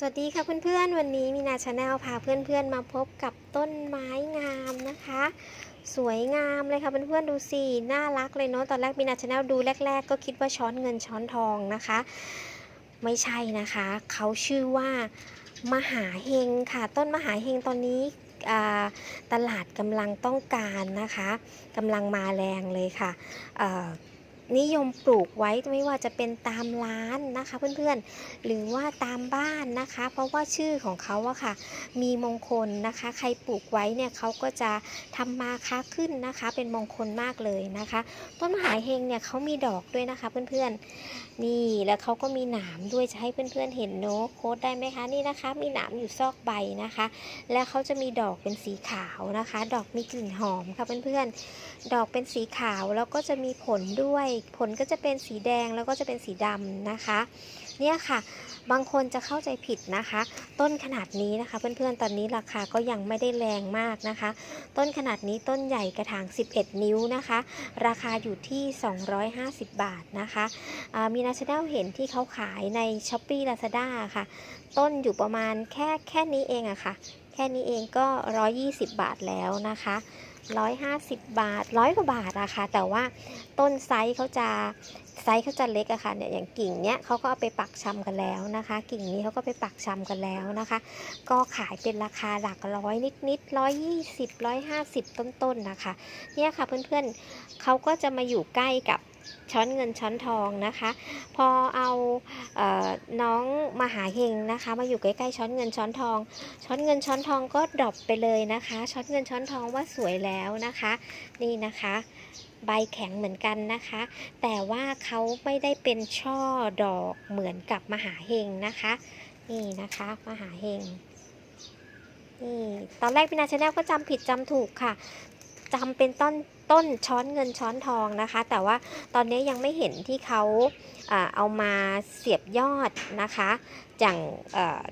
สวัสดีค่ะเพื่อนๆ วันนี้มีนาชาแนลพาเพื่อนๆมาพบกับต้นไม้งามนะคะ สวยงามเลยค่ะเพื่อนๆดูสิน่ารักเลยเนาะตอนแรกมีนาชาแนลดูแรก ๆ ก็คิดว่าช้อนเงินช้อนทองนะคะ ไม่ใช่นะคะ เขาชื่อว่ามหาเฮงค่ะ ต้นมหาเฮงตอนนี้ตลาดกำลังต้องการนะคะกำลังมาแรงเลยค่ะ นิยมปลูกไว้ไม่ว่าจะเป็นตามร้านนะคะเพื่อนๆ หรือว่าตามบ้านนะคะ เพราะว่าชื่อของเขาอะค่ะ มีมงคลนะคะ ใครปลูกไว้เนี่ยเขาก็จะทำมาค้าขึ้นนะคะ เป็นมงคลมากเลยนะคะ ต้นมหาเฮงเนี่ยเขามีดอกด้วยนะคะเพื่อนๆ นี่แล้วเขาก็มีหนามด้วยจะให้เพื่อนๆเห็นเนาะโค้ดได้ไหมคะนี่นะคะ มีหนามอยู่ซอกใบนะคะ และเขาจะมีดอกเป็นสีขาวนะคะ ดอกมีกลิ่นหอมค่ะเพื่อนๆ ดอกเป็นสีขาวแล้วก็จะมีผลด้วยผลก็จะเป็นสีแดงแล้วก็จะเป็นสีดำนะคะ เนี่ยค่ะบางคนจะเข้าใจผิดนะคะ ต้นขนาดนี้นะคะ เพื่อนๆตอนนี้ราคาก็ยังไม่ได้แรงมากนะคะ ต้นขนาดนี้ต้นใหญ่กระถาง 11 นิ้วนะคะ ราคาอยู่ที่ 250 บาทนะคะมีนาชาแนลเห็นที่เขาขายใน s h อ p e e Lazada ค่ะ ต้นอยู่ประมาณแค่แค่นี้เองอะค่ะ ค่นี้เองก็ 120 บาทแล้วนะคะ 150 บาทร้อยกว่าบาทอะคะแต่ว่าต้นไซส์เขาจะไซส์เขาจะเล็กอะค่ะเนี่ยอย่างกิ่งเนี้ยเขาก็เอาไปปักชำกันแล้วนะคะ กิ่งนี้เขาก็ไปปักชำกันแล้วนะคะ ก็ขายเป็นราคาหลักร้อยนิดนิดร้อยยี่สิบร้อยห้าสิบต้นๆนะคะ เนี่ยค่ะเพื่อนๆเขาก็จะมาอยู่ใกล้กับ ช้อนเงินช้อนทองนะคะ พอเอาเออน้องมหาเฮงนะคะ มาอยู่ใกล้ๆช้อนเงินช้อนทอง ช้อนเงินช้อนทองก็ดรอปไปเลยนะคะ ช้อนเงินช้อนทองว่าสวยแล้วนะคะ นี่นะคะใบแข็งเหมือนกันนะคะ แต่ว่าเขาไม่ได้เป็นช่อดอกเหมือนกับมหาเฮงนะคะ นี่นะคะมหาเฮงนี่ตอนแรกพี่นาชาแนลก็จำผิดจำถูกค่ะจำเป็นต้น ต้นช้อนเงินช้อนทองนะคะ แต่ว่าตอนนี้ยังไม่เห็นที่เขาเอามาเสียบยอดนะคะอย่าง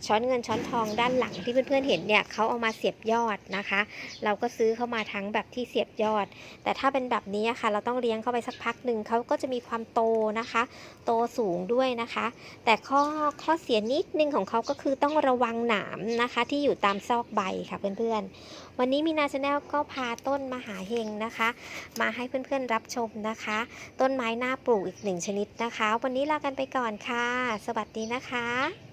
ช้อนเงินช้อนทองด้านหลังที่เพื่อนๆเห็นเนี่ยเขาเอามาเสียบยอดนะคะ เราก็ซื้อเข้ามาทั้งแบบที่เสียบยอด แต่ถ้าเป็นแบบนี้ค่ะ เราต้องเลี้ยงเข้าไปสักพักหนึ่งเขาก็จะมีความโตนะคะ โตสูงด้วยนะคะ แต่ข้อข้อเสียนิดนึงของเขาก็คือต้องระวังหนามนะคะ ที่อยู่ตามซอกใบค่ะเพื่อนๆ วันนี้มีนาชาแนลก็พาต้นมหาเฮงนะคะมาให้เพื่อนๆรับชมนะคะ ต้นไม้น่าปลูกอีกหนึ่งชนิดนะคะ วันนี้ลากันไปก่อนค่ะ สวัสดีนะคะ